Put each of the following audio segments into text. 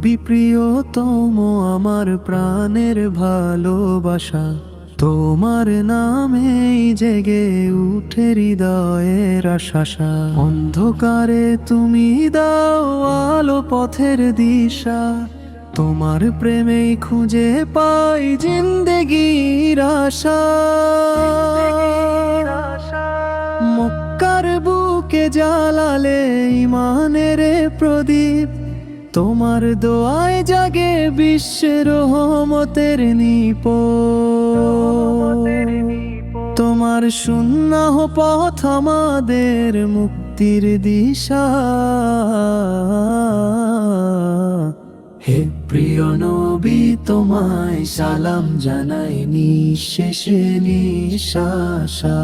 প্রিয়তম আমার প্রাণের ভালোবাসা। তোমার নামে জেগে উঠে হৃদয়ের আশাসা অন্ধকারে তুমি দাও আলো পথের দিশা। তোমার প্রেমেই খুঁজে পাই জিন্দেগির আশা। মক্কার বুকে জ্বালালে ইমানের প্রদীপ। তোমার দোয়ায় জাগে বিশ্বের রহমতের নিপ তোমার শূন্য পথ আমাদের মুক্তির দিশা। হে প্রিয় নবী, তোমায় সালাম জানাই নিঃশেষে নিঃশ্বাসা।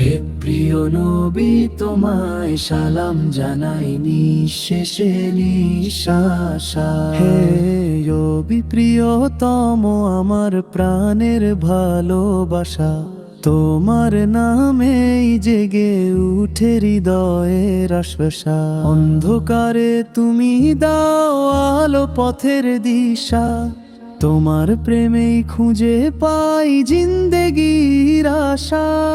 হে প্রিয় নবী, তোমায় সালাম জানাই নিঃশেষে নিঃশ্বাসা। হে নবী প্রিয়তম, আমার প্রাণের ভালোবাসা। তোমার নামেই জেগে উঠে হৃদয়ের আশ্বাসা। অন্ধকারে তুমি দাও আলো পথের দিশা। তোমার প্রেমেই খুঁজে পাই জিন্দেগির আশা।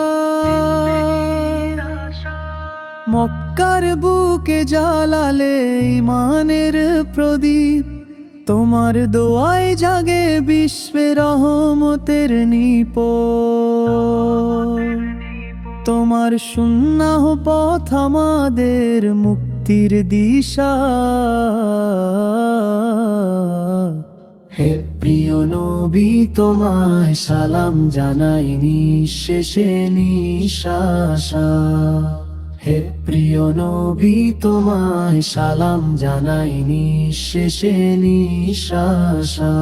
মক্কার বুকে জ্বালালে ইমানের প্রদীপ। তোমার দোয়ায় জাগে বিশ্বের রহমতের নিপ তোমার সুন্নাহ পথ আমাদের মুক্তির দিশা। হে নবী তোমায় সালাম জানাই নিঃশেষে নিশাসা হে প্রিয় নবী তোমায় সালাম জানাই নিঃশেষে নিঃশ্বাসা।